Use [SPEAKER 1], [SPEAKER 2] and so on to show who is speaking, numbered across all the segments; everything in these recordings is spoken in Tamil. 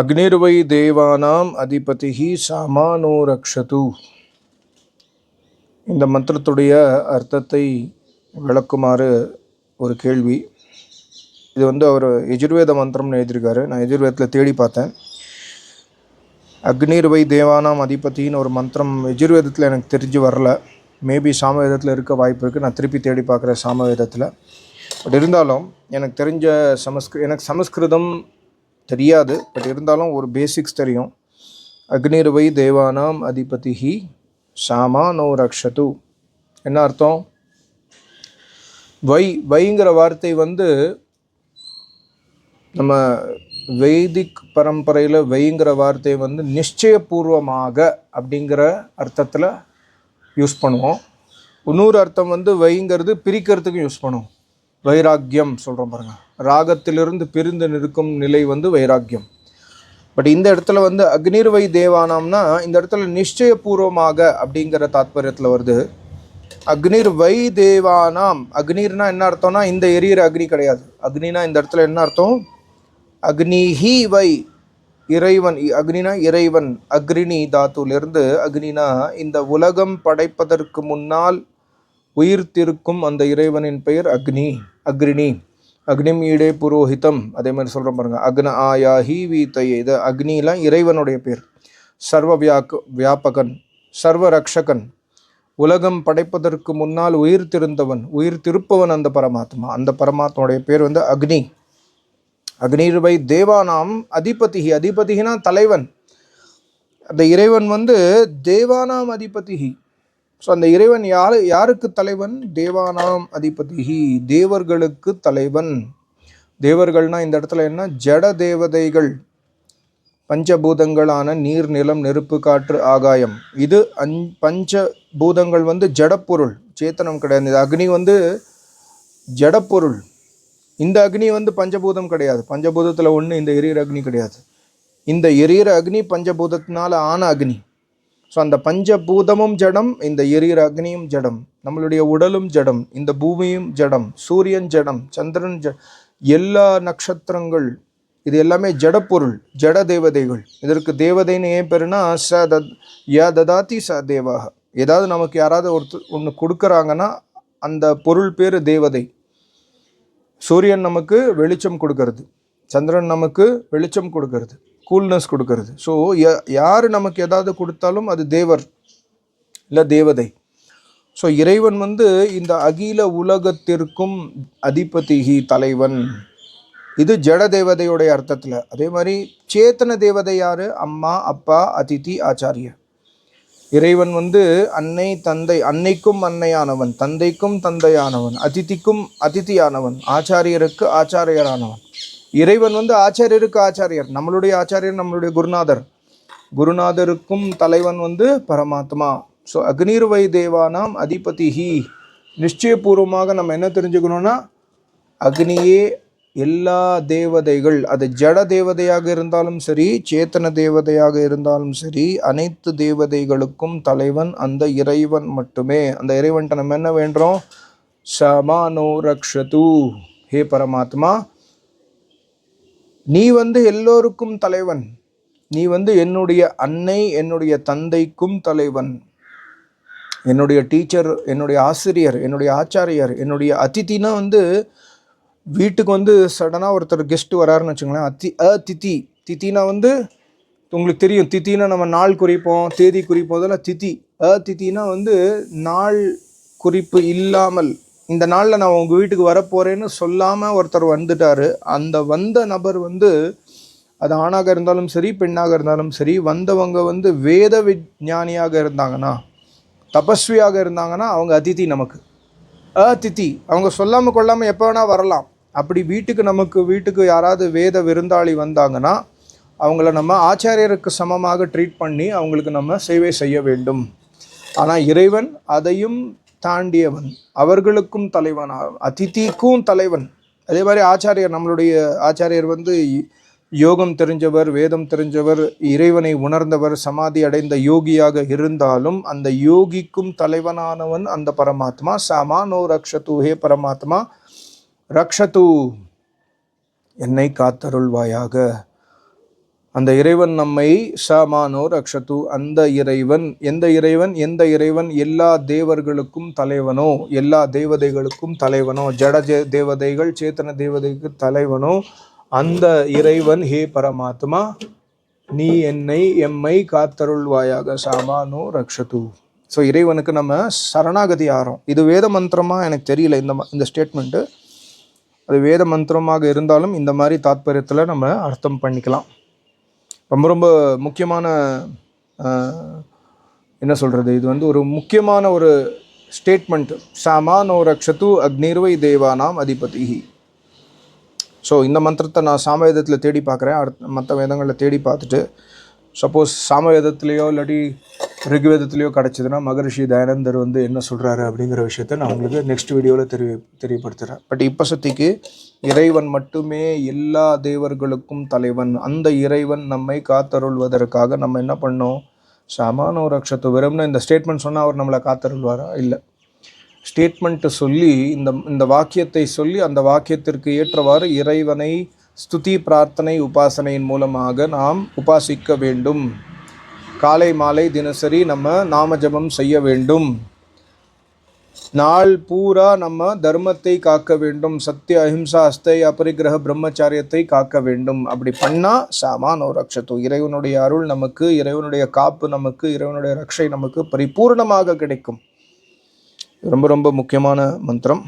[SPEAKER 1] அக்னிர்வை தேவானாம் அதிபதிஹி சாமானோ ரக்ஷது. இந்த மந்திரத்துடைய அர்த்தத்தை விளக்குமாறு ஒரு கேள்வி. இது வந்து அவர் எஜுர்வேத மந்திரம்னு எழுதியிருக்காரு. நான் எஜுர்வேதத்தில் தேடி பார்த்தேன். அக்னிர்வை தேவானாம் அதிபதின்னு ஒரு மந்திரம் எஜுர்வேதத்தில் எனக்கு தெரிஞ்சு வரல. மேபி சாமவேதத்தில் இருக்க வாய்ப்பு இருக்குது நான் திருப்பி தேடி பார்க்குறேன் சாமவேதத்தில். பட் இருந்தாலும் எனக்கு தெரிஞ்ச சமஸ்கிரு எனக்கு சமஸ்கிருதம் தெரியாது பட் இருந்தாலும் ஒரு பேசிக்ஸ் தெரியும். அக்னிர்வை தேவானாம் அதிபதிஹி சாமா நோ ரக்ஷது. என்ன அர்த்தம்? வை வைங்கிற வார்த்தை வந்து நம்ம வைதிக் பரம்பரையில் வைங்கிற வார்த்தை வந்து நிச்சயபூர்வமாக அப்படிங்கிற அர்த்தத்தில் யூஸ் பண்ணுவோம். இன்னொரு அர்த்தம் வந்து வைங்கிறது பிரிக்கிறதுக்கும் யூஸ் பண்ணுவோம். வைராக்கியம் சொல்கிறோம் பாருங்கள் ராகத்திலிருந்து பிரிந்து நிற்கும் நிலை வந்து வைராக்கியம். பட் இந்த இடத்துல வந்து அக்னிர்வை தேவானாம்னா இந்த இடத்துல நிச்சயபூர்வமாக அப்படிங்கிற தாத்பரியத்தில் வருது. அக்னிர் வை தேவானாம். அக்னிர்னா என்ன அர்த்தம்னா இந்த எரியிற அக்னி கிடையாது. அக்னினா இந்த இடத்துல என்ன அர்த்தம்? அக்னிஹி வை. இறைவன் இ- அக்னினா இறைவன் அக்ரிணி தாத்துலேருந்து அக்னினா இந்த உலகம் படைப்பதற்கு முன்னால் உயிர்த்திருக்கும் அந்த இறைவனின் பெயர் அக்னி அக்ரிணி. அக்னிம் ஈடே புரோஹிதம். அதே மாதிரி சொல்கிறோம் பாருங்க. அக்ன ஆயா ஹி வீத்தையே இது அக்னிலாம் இறைவனுடைய பேர். சர்வ வியாக்கு வியாபகன் சர்வ ரக்ஷகன். உலகம் படைப்பதற்கு முன்னால் உயிர் திருந்தவன் உயிர் திருப்பவன் அந்த பரமாத்மா. அந்த பரமாத்மாவுடைய பேர் வந்து அக்னி. அக்னிர்வை தேவானாம் அதிபதிகி அதிபதிகினா தலைவன். அந்த இறைவன் வந்து தேவானாம் அதிபதிகி ஸோ அந்த இறைவன் யாரு யாருக்கு தலைவன்? தேவானாம் அதிபதிகி தேவர்களுக்கு தலைவன். தேவர்கள்னா இந்த இடத்துல என்ன? ஜட தேவதைகள். பஞ்சபூதங்களான நீர் நிலம் நெருப்பு காற்று ஆகாயம். இது அஞ் பஞ்சபூதங்கள் வந்து ஜடப்பொருள். சேத்தனம் கிடையாது. இது அக்னி வந்து ஜடப்பொருள். இந்த அக்னி வந்து பஞ்சபூதம் கிடையாது. பஞ்சபூதத்தில் ஒன்று இந்த எரியிற அக்னி கிடையாது. இந்த எரியிற அக்னி பஞ்சபூதத்தினால ஆன அக்னி. ஸோ அந்த பஞ்சபூதமும் ஜடம் இந்த எரியிற அக்னியும் ஜடம் நம்மளுடைய உடலும் ஜடம் இந்த பூமியும் ஜடம் சூரியன் ஜடம் சந்திரன் ஜ எல்லா நட்சத்திரங்கள் இது எல்லாமே ஜடப்பொருள் ஜட தேவதைகள். இதற்கு தேவதைன்னு ஏன் பேருனா ச தத் யா ததாதி ச தேவாக ஏதாவது நமக்கு யாராவது ஒருத்தர் ஒன்று கொடுக்குறாங்கன்னா அந்த பொருள் பேர் தேவதை. சூரியன் நமக்கு வெளிச்சம் கொடுக்கறது சந்திரன் நமக்கு வெளிச்சம் கொடுக்கறது. கூல்னஸ் கொடுக்கறது. ஸோ யார் நமக்கு ஏதாவது கொடுத்தாலும் அது தேவர் இல்லை தேவதை. ஸோ இறைவன் வந்து இந்த அகில உலகத்திற்கும் அதிபதிகி தலைவன். இது ஜட தேவதையுடைய அர்த்தத்தில். அதே மாதிரி சேத்தன தேவதை யார்? அம்மா அப்பா அதிதி ஆச்சாரியர் இறைவன் வந்து அன்னை தந்தை அன்னைக்கும் அன்னையானவன் தந்தைக்கும் தந்தையானவன் அதிதிக்கும் அதிதியானவன் ஆச்சாரியருக்கு ஆச்சாரியரானவன். இறைவன் வந்து ஆச்சாரியருக்கு ஆச்சாரியர். நம்மளுடைய ஆச்சாரியர் நம்மளுடைய குருநாதர். குருநாதருக்கும் தலைவன் வந்து பரமாத்மா. ஸோ அக்னிர்வை தேவானாம் அதிபதிஹி. நிச்சயபூர்வமாக நம்ம என்ன தெரிஞ்சுக்கணும்னா அக்னியே எல்லா தேவதைகள் அது ஜட தேவதையாக இருந்தாலும் சரி சேத்தன தேவதையாக இருந்தாலும் சரி அனைத்து தேவதைகளுக்கும் தலைவன் அந்த இறைவன் மட்டுமே. அந்த இறைவன்ட்ட நம்ம என்ன வேண்டுறோம்? சமானோ ரக்ஷது. ஹே பரமாத்மா. நீ வந்து எல்லோருக்கும் தலைவன். நீ வந்து என்னுடைய அன்னை என்னுடைய தந்தைக்கும் தலைவன். என்னுடைய டீச்சர் என்னுடைய ஆசிரியர் என்னுடைய ஆச்சாரியர் என்னுடைய அதித்தினா வந்து வீட்டுக்கு வந்து சடனாக ஒருத்தர் கெஸ்ட் வராருன்னு வச்சுங்களேன் அத்தி. அ தித்தி தித்தினா வந்து உங்களுக்கு தெரியும். தித்தினா நம்ம நாள் குறிப்போம் தேதி குறிப்போம் அதெல்லாம் தித்தி அ தித்தினா வந்து நாள் குறிப்பு இல்லாமல் இந்த நாளில் நான் உங்கள் வீட்டுக்கு வரப்போகிறேன்னு சொல்லாமல் ஒருத்தர் வந்துட்டாரு. அந்த வந்த நபர் வந்து அது ஆணாக இருந்தாலும் சரி பெண்ணாக இருந்தாலும் சரி வந்தவங்க வந்து வேத விஞ்ஞானியாக இருந்தாங்கன்னா தபஸ்வியாக இருந்தாங்கன்னா அவங்க அதிதி நமக்கு. அதிதி. அவங்க சொல்லாமல் கொள்ளாமல் எப்போ வேணால் வரலாம். அப்படி வீட்டுக்கு நமக்கு வீட்டுக்கு யாராவது வேத விருந்தாளி வந்தாங்கன்னா அவங்கள நம்ம ஆச்சாரியருக்கு சமமாக ட்ரீட் பண்ணி அவங்களுக்கு நம்ம சேவை செய்ய வேண்டும். ஆனால் இறைவன் அதையும் தாண்டியவன் அவர்களுக்கும் தலைவன் அதிதிக்கும் தலைவன். அதே மாதிரி ஆச்சாரியர் நம்மளுடைய ஆச்சாரியர் வந்து யோகம் தெரிஞ்சவர் வேதம் தெரிஞ்சவர் இறைவனை உணர்ந்தவர் சமாதி அடைந்த யோகியாக இருந்தாலும் அந்த யோகிக்கும் தலைவனானவன் அந்த பரமாத்மா. சமானோ ரக்ஷத்து ஹே பரமாத்மா. ரக்ஷத்து என்னை காத்தருள்வாயாக. அந்த இறைவன் நம்மை சமானோ ரக்ஷத்து அந்த இறைவன் எந்த இறைவன் எந்த இறைவன் எல்லா தேவர்களுக்கும் தலைவனோ எல்லா தேவதைகளுக்கும் தலைவனோ ஜட தேவதைகள் சேத்தன தேவதைக்கு தலைவனோ அந்த இறைவன் ஹே பரமாத்மா நீ என்னை எம்மை காத்தருள்வாயாக சாமானோ ரக்ஷது ஸோ இறைவனுக்கு நம்ம சரணாகதி ஆறோம். இது வேத மந்திரமா? எனக்கு தெரியல இந்த ம- இந்த ஸ்டேட்மெண்ட்டு அது வேத மந்திரமாக இருந்தாலும் இந்த மாதிரி தாத்பரியத்தில் நம்ம அர்த்தம் பண்ணிக்கலாம். ரொம்ப ரொம்ப முக்கியமான என்ன சொல்கிறது இது வந்து ஒரு முக்கியமான ஒரு ஸ்டேட்மெண்ட் சாமானோ ரக்ஷத்து அக்னிர்வை தேவானாம் அதிபதி ஸோ இந்த மந்திரத்தை நான் சாமவேதத்தில் தேடி பார்க்குறேன். அடுத்த மற்ற வேதங்களில் தேடி பார்த்துட்டு சப்போஸ் சாமவேதத்துலேயோ இல்லாட்டி ரிக்வேதத்துலேயோ கிடச்சிதுன்னா மகரிஷி தயானந்தர் வந்து என்ன சொல்கிறாரு அப்படிங்கிற விஷயத்த நான் உங்களுக்கு நெக்ஸ்ட் வீடியோவில் தெரிய தெரியப்படுத்துகிறேன் பட் இப்போ சத்திக்கு இறைவன் மட்டுமே எல்லா தேவர்களுக்கும் தலைவன். அந்த இறைவன் நம்மை காத்தருள்வதற்காக நம்ம என்ன பண்ணோம்? சமானோ ரக்ஷத்து வெறும்னு இந்த ஸ்டேட்மெண்ட் சொன்னால் அவர் நம்மளை காத்தருள்வாரா? இல்லை. ஸ்டேட்மெண்ட்டு சொல்லி இந்த இந்த வாக்கியத்தை சொல்லி அந்த வாக்கியத்திற்கு ஏற்றவாறு இறைவனை ஸ்துதி பிரார்த்தனை உபாசனையின் மூலமாக நாம் உபாசிக்க வேண்டும். காலை மாலை தினசரி நம்ம நாம ஜெபம் செய்ய வேண்டும். நாள் பூரா நம்ம தர்மத்தை காக்க வேண்டும். சத்திய அஹிம்சா அஸ்தை அபரிகிரக பிரம்மச்சாரியத்தை காக்க வேண்டும். அப்படி பண்ணா சாமானோ ரக்ஷத்து. இறைவனுடைய அருள் நமக்கு இறைவனுடைய காப்பு நமக்கு இறைவனுடைய ரக்ஷை நமக்கு பரிபூர்ணமாக கிடைக்கும். ரொம்ப ரொம்ப முக்கியமான மந்திரம்.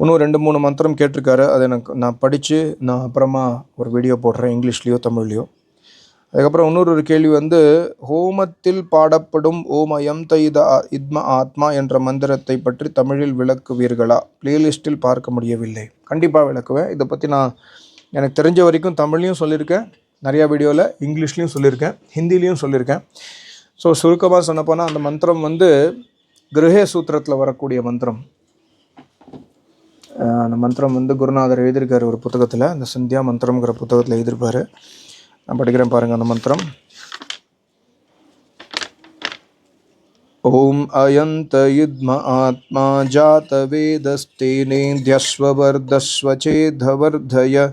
[SPEAKER 1] இன்னும் ரெண்டு மூணு மந்திரம் கேட்டிருக்காரு. அதை எனக்கு நான் படித்து நான் அப்புறமா ஒரு வீடியோ போடுறேன். இங்கிலீஷ்லேயோ தமிழ்லையோ. அதுக்கப்புறம் இன்னொரு ஒரு கேள்வி வந்து ஹோமத்தில் பாடப்படும் ஓம் அயம் தைத இத்ம ஆத்மா என்ற மந்திரத்தை பற்றி தமிழில் விளக்குவீர்களா? பிளேலிஸ்ட்டில் பார்க்க முடியவில்லை. கண்டிப்பாக விளக்குவேன். இதை பற்றி நான் எனக்கு தெரிஞ்ச வரைக்கும் தமிழ்லையும் சொல்லியிருக்கேன். நிறையா வீடியோவில் இங்கிலீஷ்லேயும் சொல்லியிருக்கேன். ஹிந்திலையும் சொல்லியிருக்கேன். ஸோ சுருக்கமாக சொன்னப்போனால் அந்த மந்திரம் வந்து கிரகே சூத்திரத்தில் வரக்கூடிய மந்திரம். அந்த மந்திரம் வந்து குருநாதர் எழுதியிருக்கார் ஒரு புத்தகத்தில். அந்த சந்தியா மந்திரம்ங்கிற புத்தகத்தில் எழுதியிருப்பாரு. நான் படிக்கிறேன் பாருங்க அந்த மந்திரம் ஓம் அயந்த யுத்ம ஆத்மா ஜாத வேதஸ்தேனேத்யஸ்வவர்தஸ்வ சேதவர்தய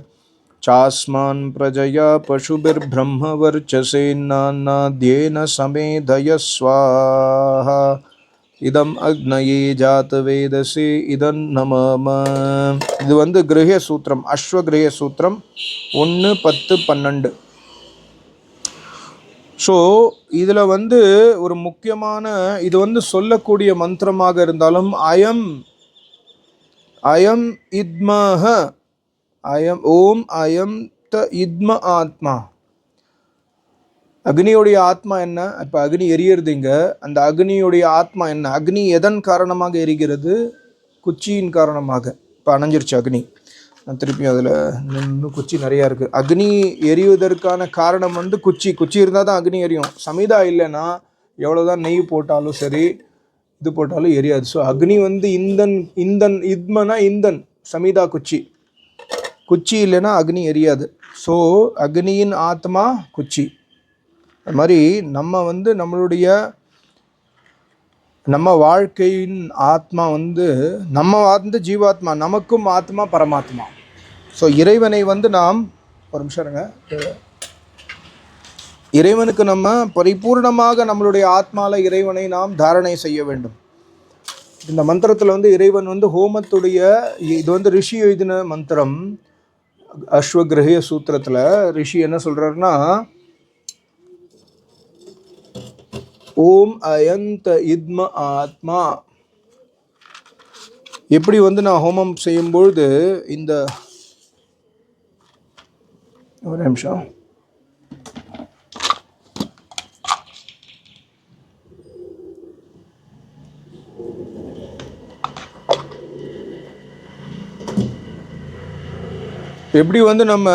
[SPEAKER 1] चास्मान् प्रजया पशुभिर्ब्रह्मवर्चसेन्नान्नाद्येन समेधय स्वाहा இதம் அக்னயே ஜாத வேதசே இதன் நமம இது வந்து கிரகிய சூத்திரம் அஸ்வ கிரகிய சூத்திரம் ஒன்று பத்து பன்னெண்டு ஸோ இதில் வந்து ஒரு முக்கியமான இது வந்து சொல்லக்கூடிய மந்திரமாக இருந்தாலும் அயம் அயம் இத்மஹ அயம் ஓம் அயம் த இத்ம ஆத்மா. அக்னியுடைய ஆத்மா என்ன? இப்போ அக்னி எரியறதுங்க அந்த அக்னியுடைய ஆத்மா என்ன? அக்னி எதன் காரணமாக எரிகிறது? குச்சியின் காரணமாக. இப்போ அணைஞ்சிருச்சு அக்னி. திருப்பி அதில் இன்னும் குச்சி நிறையா இருக்குது அக்னி எரிவதற்கான காரணம் வந்து குச்சி. குச்சி இருந்தால் தான் அக்னி எரியும். சமிதா இல்லைன்னா எவ்வளோதான் நெய் போட்டாலும் சரி இது போட்டாலும் எரியாது. ஸோ அக்னி வந்து இந்தன் இந்தன் இத்மனா இந்தன் சமிதா குச்சி. குச்சி இல்லைன்னா அக்னி எரியாது. ஸோ அக்னியின் ஆத்மா குச்சி. அது மாதிரி நம்ம வந்து நம்மளுடைய நம்ம வாழ்க்கையின் ஆத்மா வந்து நம்ம வந்து ஜீவாத்மா நமக்கும் ஆத்மா பரமாத்மா. ஸோ இறைவனை வந்து நாம் ஒரு நிமிஷம் இருங்க. இறைவனுக்கு நம்ம பரிபூர்ணமாக நம்மளுடைய ஆத்மால இறைவனை நாம் தாரணை செய்ய வேண்டும். இந்த மந்திரத்தில் வந்து இறைவன் வந்து ஹோமத்துடைய இது வந்து ரிஷி எழுதின மந்திரம் அஸ்வகிரகிய சூத்திரத்தில். ரிஷி என்ன சொல்கிறாருன்னா ஓம் அயந்த இத்ம ஆத்மா. எப்படி வந்து நான் ஹோமம் செய்யும்பொழுது இந்த ஒரு நிமிஷம். எப்படி வந்து நம்ம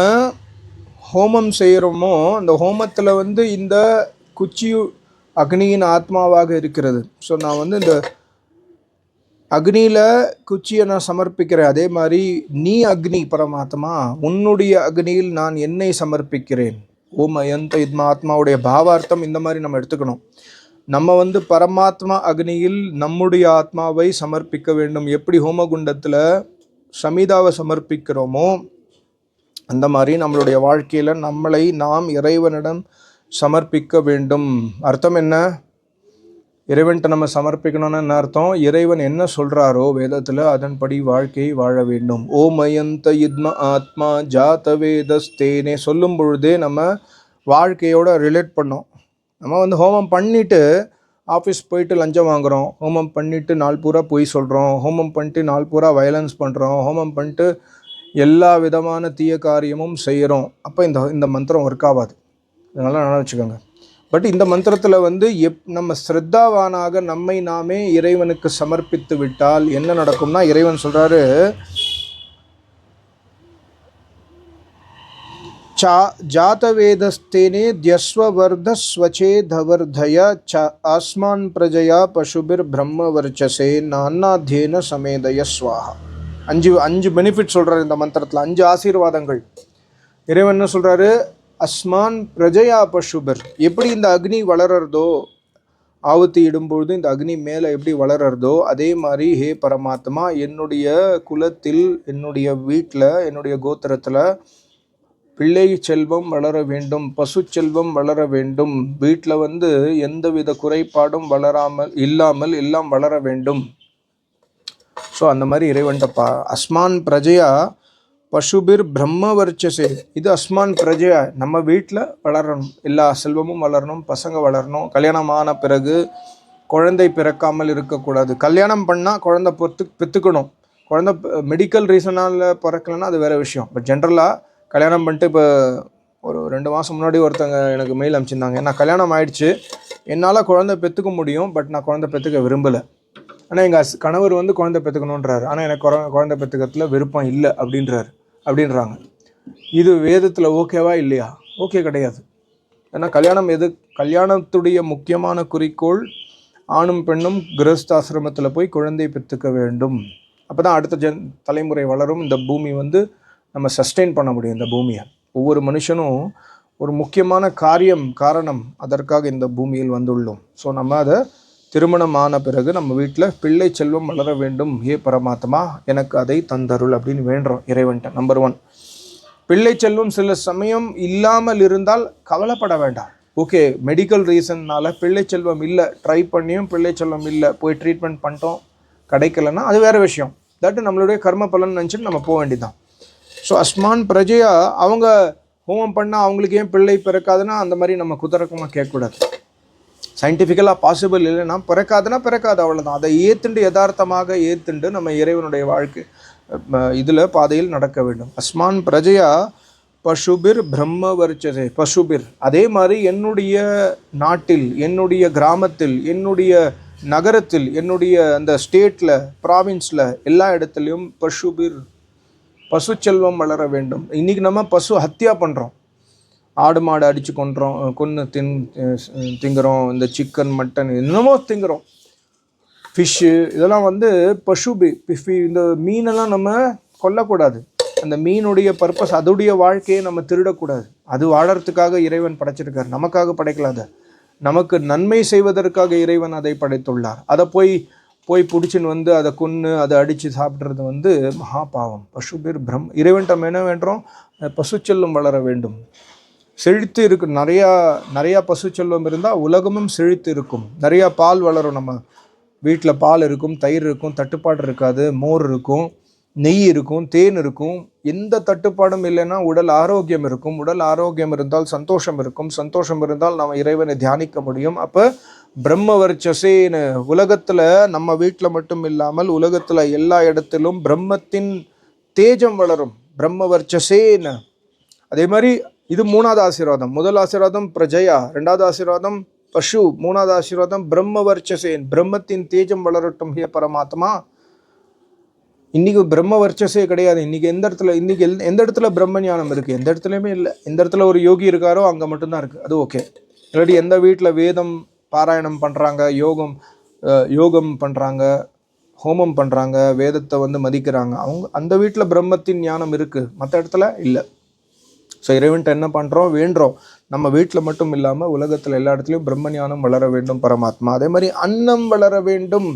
[SPEAKER 1] ஹோமம் செய்கிறோமோ அந்த ஹோமத்தில் வந்து இந்த குச்சி அக்னியின் ஆத்மாவாக இருக்கிறது. ஸோ நான் வந்து இந்த அக்னியில் குச்சியை நான் சமர்ப்பிக்கிறேன். அதே மாதிரி நீ அக்னி பரமாத்மா உன்னுடைய அக்னியில் நான் என்னை சமர்ப்பிக்கிறேன். ஓம் அயந்த இத்மா ஆத்மாவுடைய பாவார்த்தம் இந்த மாதிரி நம்ம எடுத்துக்கணும். நம்ம வந்து பரமாத்மா அக்னியில் நம்முடைய ஆத்மாவை சமர்ப்பிக்க வேண்டும். எப்படி ஹோமகுண்டத்தில் சமிதாவை சமர்ப்பிக்கிறோமோ அந்த மாதிரி நம்மளுடைய வாழ்க்கையில் நம்மளை நாம் இறைவனிடம் சமர்ப்பிக்க வேண்டும். அர்த்தம் என்ன? இறைவன்கிட்ட நம்ம சமர்ப்பிக்கணும்னு என்ன அர்த்தம்? இறைவன் என்ன சொல்கிறாரோ வேதத்தில் அதன்படி வாழ்க்கையை வாழ வேண்டும். ஓ மயந்த இத்ம ஆத்மா ஜாத வேதஸ்தேனே சொல்லும் பொழுதே நம்ம வாழ்க்கையோட ரிலேட் பண்ணோம். நம்ம வந்து ஹோமம் பண்ணிவிட்டு ஆஃபீஸ் போயிட்டு லஞ்சம் வாங்குகிறோம் ஹோமம் பண்ணிவிட்டு நாள் பூரா பொய் சொல்கிறோம் ஹோமம் பண்ணிட்டு நாள் பூரா வயலன்ஸ் பண்ணுறோம் ஹோமம் பண்ணிட்டு எல்லா விதமான தீய காரியமும் செய்கிறோம் அப்போ இந்த இந்த மந்திரம் ஒர்க் ஆகாது. இதெல்லாம் நல்லா வச்சுக்கோங்க. பட் இந்த மந்திரத்தில் வந்து எப் நம்ம ஸ்ரத்தாவானாக நம்மை நாமே இறைவனுக்கு சமர்ப்பித்து விட்டால் என்ன நடக்கும்னா இறைவன் சொல்கிறாரு சா ஜாதவேதஸ்தேனே தியஸ்வவர்த ஸ்வச்சேதவர்தய ச ஆஸ்மான் பிரஜயா பசுபிர் பிரம்ம வர்ச்சசே நான்னாத்தியன சமேதய ஸ்வாஹா. அஞ்சு அஞ்சு பெனிஃபிட் சொல்கிறார் இந்த மந்திரத்தில் அஞ்சு ஆசீர்வாதங்கள். இறைவன் என்ன சொல்கிறாரு அஸ்மான் பிரஜயா பசுபர் எப்படி இந்த அக்னி வளர்றதோ ஆவத்தி இடும்பொழுது இந்த அக்னி மேலே எப்படி வளர்றதோ அதே மாதிரி ஹே பரமாத்மா என்னுடைய குலத்தில் என்னுடைய வீட்டில் என்னுடைய கோத்திரத்தில் பிள்ளை செல்வம் வளர வேண்டும் பசு செல்வம் வளர வேண்டும் வீட்டில் வந்து எந்தவித குறைபாடும் வளராமல் இல்லாமல் எல்லாம் வளர வேண்டும். ஸோ அந்த மாதிரி இறைவன்ட்ட பா அஸ்மான் பிரஜையா பசுபிர் பிரம்ம வர்ச்சசே. இது அஸ்மான் பிரஜையா. நம்ம வீட்டில் வளரணும். எல்லா செல்வமும் வளரணும் பசங்க வளரணும். கல்யாணம் ஆன பிறகு குழந்தை பிறக்காமல் இருக்கக்கூடாது. கல்யாணம் பண்ணால் குழந்தை பொத்து பெற்றுக்கணும் குழந்தை மெடிக்கல் ரீசனால் பிறக்கலைன்னா அது வேறு விஷயம். பட் ஜென்ரலாக கல்யாணம் பண்ணிட்டு இப்போ ஒரு ரெண்டு மாதம் முன்னாடி ஒருத்தங்க எனக்கு மெயில் அனுப்பிச்சிருந்தாங்க. ஏன்னா கல்யாணம் ஆயிடுச்சு. என்னால் குழந்தை பெற்றுக்க முடியும். பட் நான் குழந்தை பெற்றுக்க விரும்பலை. ஆனால் எங்கள் கணவர் வந்து குழந்தை பெற்றுக்கணுன்றாரு ஆனால் எனக்கு குழந்தை பெற்றுக்கிறதுல விருப்பம் இல்லை. அப்படின்றாரு. அப்படின்றாங்க. இது வேதத்தில் ஓகேவா இல்லையா? ஓகே கிடையாது. ஏன்னா கல்யாணம் எது? கல்யாணத்துடைய முக்கியமான குறிக்கோள் ஆணும் பெண்ணும் கிரஸ்தாசிரமத்தில் போய் குழந்தை பெற்றுக்க வேண்டும். அப்போ தான் அடுத்த ஜென் தலைமுறை வளரும். இந்த பூமி வந்து நம்ம சஸ்டெயின் பண்ண முடியும் இந்த பூமியை. ஒவ்வொரு மனுஷனும் ஒரு முக்கியமான காரியம் காரணம் அதற்காக இந்த பூமியில் வந்துள்ளோம். ஸோ நம்ம அதை திருமணம் ஆன பிறகு நம்ம வீட்டில் பிள்ளை செல்வம் வளர வேண்டும். ஏ பரமாத்மா எனக்கு அதை தந்தருள் அப்படின்னு வேண்டுறோம் இறைவன்ட்ட. நம்பர் ஒன் பிள்ளை செல்வம் சில சமயம் இல்லாமல் இருந்தால் கவலைப்பட வேண்டாம். ஓகே மெடிக்கல் ரீசன்னால பிள்ளை செல்வம் இல்லை ட்ரை பண்ணியும் பிள்ளை செல்வம் இல்லை போய் ட்ரீட்மெண்ட் பண்ணிட்டோம் கிடைக்கலன்னா அது வேறு விஷயம். தட் நம்மளுடைய கர்ம பலன் நினச்சிட்டு நம்ம போக வேண்டியதான் ஸோ அஸ்மான் பிரஜையா அவங்க ஹோமம் பண்ணால் அவங்களுக்கு ஏன் பிள்ளை பிறக்காதுன்னா அந்த மாதிரி நம்ம குதரக்கமாக கேட்கக்கூடாது. சயின்டிஃபிக்கலாக பாசிபிள் இல்லைன்னா பிறக்காதுன்னா பிறக்காது அவ்வளோதான் அதை ஏத்துண்டு யதார்த்தமாக ஏத்துண்டு நம்ம இறைவனுடைய வாழ்க்கை இதில் பாதையில் நடக்க வேண்டும். அஸ்மான் பிரஜையா பசுபிர் பிரம்ம வர்ச்சசே பசுபிர். அதே மாதிரி என்னுடைய நாட்டில் என்னுடைய கிராமத்தில் என்னுடைய நகரத்தில் என்னுடைய அந்த ஸ்டேட்டில் ப்ராவின்ஸில் எல்லா இடத்துலையும் பசுபிர் பசு செல்வம் வளர வேண்டும். இன்றைக்கி நம்ம பசு ஹத்தியா பண்ணுறோம் ஆடு மாடு அடித்து கொன்றோம் கொன்று தின் திங்குறோம் இந்த சிக்கன் மட்டன் என்னமோ திங்குறோம். ஃபிஷ்ஷு இதெல்லாம் வந்து பசு இந்த மீனெல்லாம் நம்ம கொல்லக்கூடாது. அந்த மீனுடைய பர்பஸ் அதோடைய வாழ்க்கையை நம்ம திருடக்கூடாது. அது வாழறதுக்காக இறைவன் படைச்சிருக்கார். நமக்காக படைக்கலாத. நமக்கு நன்மை செய்வதற்காக இறைவன் அதை படைத்துள்ளார். அதை போய் போய் பிடிச்சின்னு வந்து அதை கொன்று அதை அடித்து சாப்பிட்றது வந்து மகா பாவம் பசு பேர் பிரம் இறைவன்டம் என்ன வேண்டுறோம்? பசு வளர வேண்டும். செழித்து இருக்கு நிறையா நிறையா பசு செல்வம் இருந்தால் உலகமும் செழித்து இருக்கும். நிறையா பால் வளரும் நம்ம வீட்டில் பால் இருக்கும் தயிர் இருக்கும் தட்டுப்பாடு இருக்காது மோர் இருக்கும் நெய் இருக்கும் தேன் இருக்கும். எந்த தட்டுப்பாடும் இல்லைன்னா உடல் ஆரோக்கியம் இருக்கும். உடல் ஆரோக்கியம் இருந்தால் சந்தோஷம் இருக்கும். சந்தோஷம் இருந்தால் நம்ம இறைவனை தியானிக்க முடியும். அப்போ பிரம்ம வர்ச்சசேன்னு உலகத்தில் நம்ம வீட்டில் மட்டும் இல்லாமல் உலகத்தில் எல்லா இடத்திலும் பிரம்மத்தின் தேஜம் வளரும். பிரம்ம வர்ச்சசேன்னு. அதே மாதிரி இது மூணாவது ஆசீர்வாதம். முதல் ஆசீர்வாதம் பிரஜயா ரெண்டாவது ஆசீர்வாதம் பசு மூணாவது ஆசீர்வாதம் பிரம்மவர்ச்சசேன் பிரம்மத்தின் தேஜம் வளரட்டும் ஹே பரமாத்மா. இன்றைக்கி பிரம்ம வர்ச்சஸே கிடையாது. இன்றைக்கி எந்த இடத்துல இன்றைக்கி எல் எந்த இடத்துல பிரம்ம ஞானம் இருக்குது எந்த இடத்துலையுமே இல்லை. எந்த இடத்துல ஒரு யோகி இருக்காரோ அங்கே மட்டும்தான் இருக்குது அது ஓகே இல்லாட்டி எந்த வீட்டில் வேதம் பாராயணம் பண்ணுறாங்க யோகம் யோகம் பண்ணுறாங்க ஹோமம் பண்ணுறாங்க வேதத்தை வந்து மதிக்கிறாங்க. அவங்க அந்த வீட்டில் பிரம்மத்தின் ஞானம் இருக்குது மற்ற இடத்துல இல்லை. ஸோ இறைவன்ட்டு என்ன பண்ணுறோம் வேண்டுறோம் நம்ம வீட்டில் மட்டும் இல்லாமல் உலகத்தில் எல்லா இடத்துலையும் பிரம்ம ஞானம் வளர வேண்டும் பரமாத்மா. அதே மாதிரி அன்னம் வளர வேண்டும்.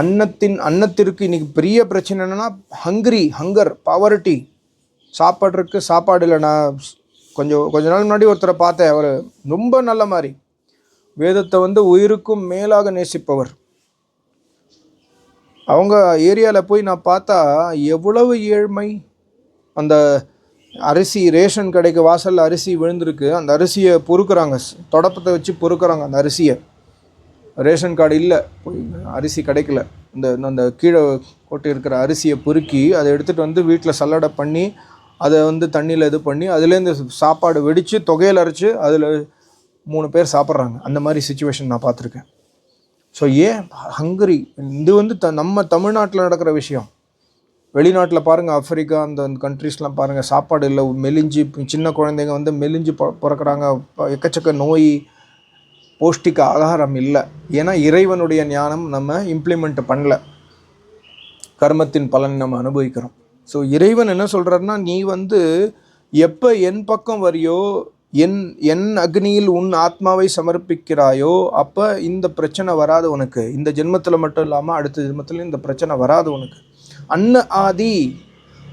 [SPEAKER 1] அன்னத்தின் அன்னத்திற்கு இன்றைக்கி பெரிய பிரச்சனை என்னென்னா ஹங்கிரி ஹங்கர் பாவர்ட்டி சாப்பாடுறதுக்கு சாப்பாடு இல்லை நான் கொஞ்சம் கொஞ்ச நாள் முன்னாடி ஒருத்தரை பார்த்தேன். அவர் ரொம்ப நல்ல மாதிரி. வேதத்தை வந்து உயிருக்கும் மேலாக நேசிப்பவர். அவங்க ஏரியாவில் போய் நான் பார்த்தா எவ்வளவு ஏழ்மை. அந்த அரிசி ரேஷன் கடைக்கு வாசலில் அரிசி விழுந்திருக்கு. அந்த அரிசியை பொறுக்கிறாங்க. தொடப்பத்தை வச்சு பொறுக்கிறாங்க அந்த அரிசியை. ரேஷன் கார்டு இல்லை. போய் அரிசி கிடைக்கல. இந்த அந்த கீழே கொட்டி இருக்கிற அரிசியை பொறுக்கி அதை எடுத்துகிட்டு வந்து வீட்டில் சல்லடை பண்ணி அதை வந்து தண்ணியில் இது பண்ணி அதுலேருந்து சாப்பாடு வெடித்து தொகையில் அரைச்சி அதில் மூணு பேர் சாப்பிட்றாங்க. அந்த மாதிரி சுச்சுவேஷன் நான் பார்த்துருக்கேன். ஸோ ஏன்? ஹங்கரி இது வந்து த நம்ம தமிழ்நாட்டில் நடக்கிற விஷயம். வெளிநாட்டில் பாருங்கள் ஆப்பிரிக்கா அந்த கண்ட்ரீஸ்லாம் பாருங்கள் சாப்பாடு இல்லை மெலிஞ்சு சின்ன குழந்தைங்க வந்து மெலிஞ்சு பிறக்கிறாங்க எக்கச்சக்க நோய் பௌஷ்டிக ஆகாரம் இல்லை. ஏன்னா இறைவனுடைய ஞானம் நம்ம இம்ப்ளிமெண்ட் பண்ணல. கர்மத்தின் பலன் நம்ம அனுபவிக்கிறோம். ஸோ இறைவன் என்ன சொல்கிறாருன்னா நீ வந்து எப்போ என் பக்கம் வரியோ என் என் அக்னியில் உன் ஆத்மாவை சமர்ப்பிக்கிறாயோ அப்போ இந்த பிரச்சனை வராது உனக்கு. இந்த ஜென்மத்தில் மட்டும் இல்லாமல் அடுத்த ஜென்மத்தில் இந்த பிரச்சனை வராது உனக்கு. அன்ன ஆதி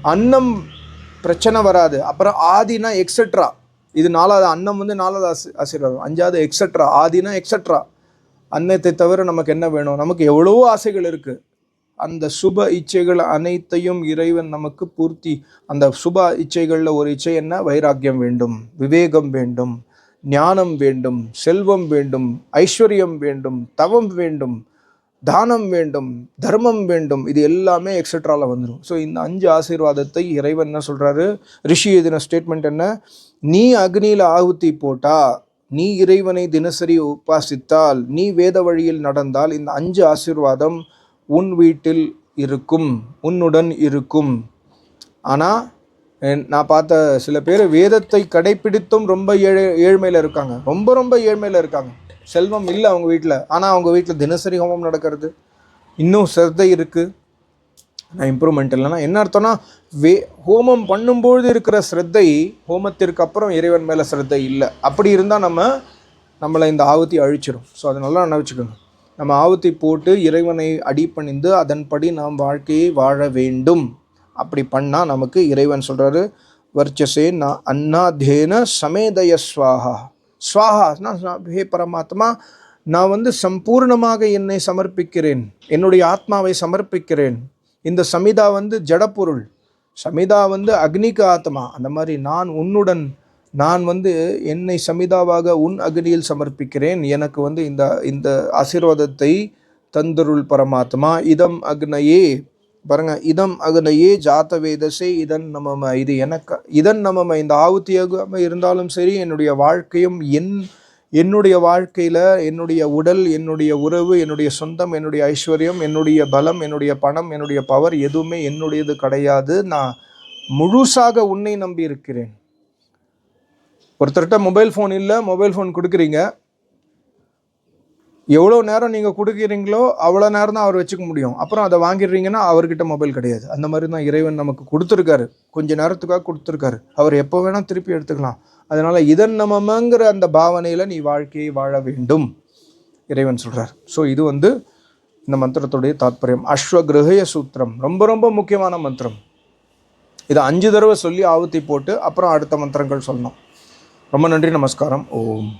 [SPEAKER 1] அன்னம் பிரச்சனை வராது. அப்புறம் ஆதினா எக்ஸெட்ரா இது நாலாவது அன்னம் வந்து நாலாவது ஆசி ஆசீர்வாதம். அஞ்சாவது எக்ஸெட்ரா ஆதினா எக்ஸட்ரா அன்னத்தை தவிர நமக்கு என்ன வேணும்? நமக்கு எவ்வளவோ ஆசைகள் இருக்குது அந்த சுப இச்சைகள் அனைத்தையும் இறைவன் நமக்கு பூர்த்தி. அந்த சுப இச்சைகளில் ஒரு இச்சை என்ன? வைராக்கியம் வேண்டும் விவேகம் வேண்டும் ஞானம் வேண்டும் செல்வம் வேண்டும் ஐஸ்வர்யம் வேண்டும் தவம் வேண்டும் தானம் வேண்டும் தர்மம் வேண்டும் இது எல்லாமே எக்ஸெட்ராவில் வந்துடும் ஸோ இந்த அஞ்சு ஆசீர்வாதத்தை இறைவன் என்ன சொல்கிறாரு ரிஷி எதின ஸ்டேட்மெண்ட் என்ன? நீ அக்னியில் ஆகுத்தி போட்டா நீ இறைவனை தினசரி உபாசித்தால் நீ வேத வழியில் நடந்தால் இந்த அஞ்சு ஆசீர்வாதம் உன் வீட்டில் இருக்கும் உன்னுடன் இருக்கும். ஆனால் நான் பார்த்த சில பேர் வேதத்தை கடைப்பிடித்தும் ரொம்ப ஏழை ஏழ்மையில் இருக்காங்க. ரொம்ப ரொம்ப ஏழ்மையில் இருக்காங்க. செல்வம் இல்லை அவங்க வீட்டில் ஆனால் அவங்க வீட்டில் தினசரி ஹோமம் நடக்கிறது. இன்னும் சிரத்தை இருக்குது நான் இம்ப்ரூவ்மெண்ட் இல்லைன்னா என்ன அர்த்தம்னா வே ஹோமம் பண்ணும்பொழுது இருக்கிற ஸ்ரத்தை ஹோமத்திற்கு அப்புறம் இறைவன் மேலே ஸ்ரத்தை இல்லை. அப்படி இருந்தால் நம்ம நம்மளை இந்த ஆவத்தி அழிச்சிடும் ஸோ அதை நல்லா நினச்சிக்கோங்க. நம்ம ஆவத்தி போட்டு இறைவனை அடிப்பணிந்து அதன்படி நாம் வாழ்க்கையை வாழ வேண்டும். அப்படி பண்ணால் நமக்கு இறைவன் சொல்கிறாரு வர்ச்சசே நான் அன்னாதேன சமேதய ஸ்வாஹா. ஸ்வாஹா ஹே பரமாத்மா நான் வந்து சம்பூர்ணமாக என்னை சமர்ப்பிக்கிறேன். என்னுடைய ஆத்மாவை சமர்ப்பிக்கிறேன். இந்த சமிதா வந்து ஜடப்பொருள். சமிதா வந்து அக்னிக்கு ஆத்மா. அந்த மாதிரி நான் உன்னுடன் நான் வந்து என்னை சமிதாவாக உன் அக்னியில் சமர்ப்பிக்கிறேன். எனக்கு வந்து இந்த இந்த ஆசீர்வாதத்தை தந்தருள் பரமாத்மா. இதம் அக்னையே. பாருங்க இதம் அக்னையே ஜாத வேதசே இதன் நமம இது எனக்கு இதன் நமம இந்த ஆவுத்தியாக இருந்தாலும் சரி என்னுடைய வாழ்க்கையும் என் என்னுடைய வாழ்க்கையில் என்னுடைய உடல் என்னுடைய உறவு என்னுடைய சொந்தம் என்னுடைய ஐஸ்வர்யம் என்னுடைய பலம் என்னுடைய பணம் என்னுடைய பவர் எதுவுமே என்னுடையது கிடையாது. நான் முழுசாக உன்னை நம்பி இருக்கிறேன் ஒருத்தர்கிட்ட மொபைல் ஃபோன் இல்லை மொபைல் ஃபோன் கொடுக்குறீங்க. எவ்வளோ நேரம் நீங்கள் கொடுக்குறீங்களோ அவ்வளோ நேரம் தான் அவர் வச்சுக்க முடியும். அப்புறம் அதை வாங்கிடுறீங்கன்னா அவர்கிட்ட மொபைல் கிடையாது. அந்த மாதிரி தான் இறைவன் நமக்கு கொடுத்துருக்காரு. கொஞ்ச நேரத்துக்காக கொடுத்துருக்காரு. அவர் எப்போ வேணால் திருப்பி எடுத்துக்கலாம். அதனால் இதன் நமமங்கிற அந்த பாவனையில் நீ வாழ்க்கையை வாழ வேண்டும். இறைவன் சொல்கிறார் ஸோ இது வந்து இந்த மந்திரத்துடைய தாத்பரியம். அஸ்வகிரகய சூத்திரம். ரொம்ப ரொம்ப முக்கியமான மந்திரம். இதை அஞ்சு தடவை சொல்லி ஆவுத்தி போட்டு அப்புறம் அடுத்த மந்திரங்கள் சொல்லணும். ரொம்ப நன்றி நமஸ்காரம். ஓம்.